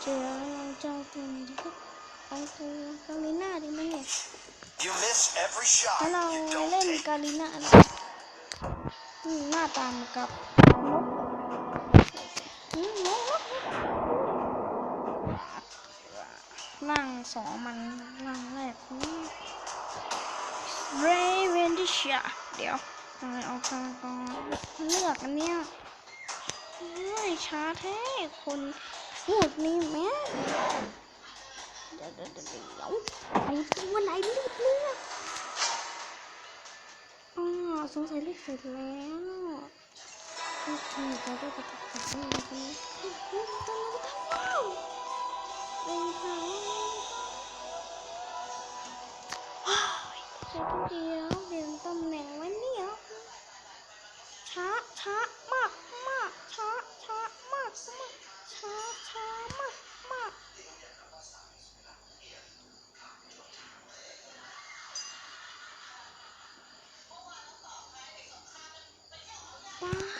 Jangan jauh pun juga. Aku kami nari mana? You miss every shot ถ้าเรา you don't เล่น take. กาลิน่านะอืมหน้าตามกับนกอืมนกร่างสองมันร่างแรกนี่เรเวนดิชาเดี๋ยวเอาเอาทางก่อนเลือกอันเนี้ยเฮ้ยช้าแท้คนพูดนี่แม่ เดี๋ยวเดี๋ยวเดี๋ยวเดี๋ยวเอาตัวไหนไม่รีบเลือกอ๋อสงสัยเลือกเสร็จแล้วโอเคจะได้จะตัดตัดนี่นะพี่เฮ้ยตอนสาวเป็นค่ะว้าวเดี๋ยวเปลี่ยนตำแหน่งไว้เนี่ยช้าช้ามากมากช้าช้ามากมากช้าช้ามาก Bye.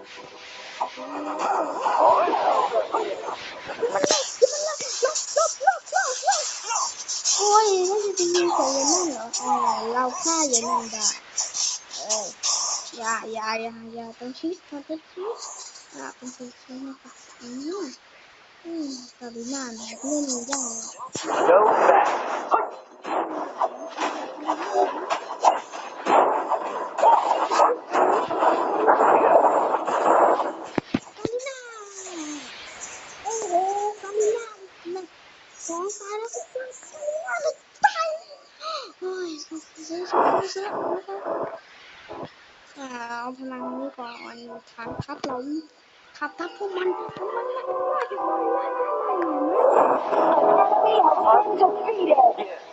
โอ้ยแล้วจะไปยิงใส่ยันนั่นเหรออ๋อเราฆ่ายันนั่นได้เอออย่าอย่าอย่าอย่าต้องชีสต้องชีสอ่าเป็นชีสนะคะอืมอืมกาลิน่าเนี่ยเล่นยาก No back. กาลิน่าโอ้โหกาลิน่าหนึ่ง สองตายแล้วก็กาลิน่าหนึ่งตายโอ้ยซื้อซื้อซื้อนะคะเอาพลังนี้ก่อนทานทัพเราขับทัพพวกมันมันมันมันแ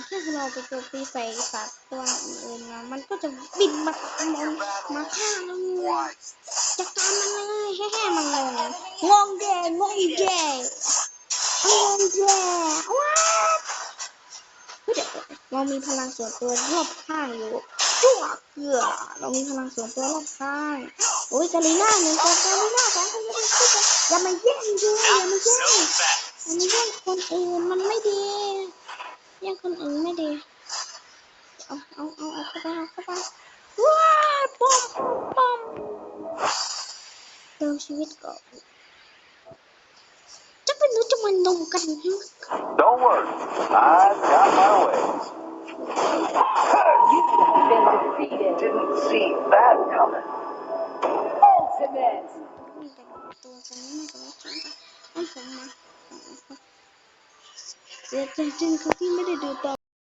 หาแค่เราไปโจมตีใส่สัตว์ตัวอื่นมามันก็จะบินมาตามเรามาฆ่าเราจัดการมันเลยแห่ๆมันงงงงแย่งงแย่งงแย่ว้าเฮ้ยเดี๋ยวเรามีพลังส่วนตัวรอบข้างอยู่ชั่วเกลือเรามีพลังส่วนตัวรอบข้างโอ้ยกาลิน่าหนึ่งตัวกาลิน่าสองคนอย่ามาแย่งดูอย่ามาแย่งอันนี้แย่งคนอื่นมันไม่ดี nhưng con ứng mới đi ông ông ông ông không bao không bao wow bom bom đâu chưa biết cậu chắc phải nói trong mình đâu một cách Don't worry, I got my way. You've been defeated. Didn't see that coming. Ultimate. Tôi sẽ nói cho các bạn. Anh cũng mà. ม่เป็นไรฉันก็ให้ผมมาเสียใจจริงๆครับที่ไม่ได้ดูต่อ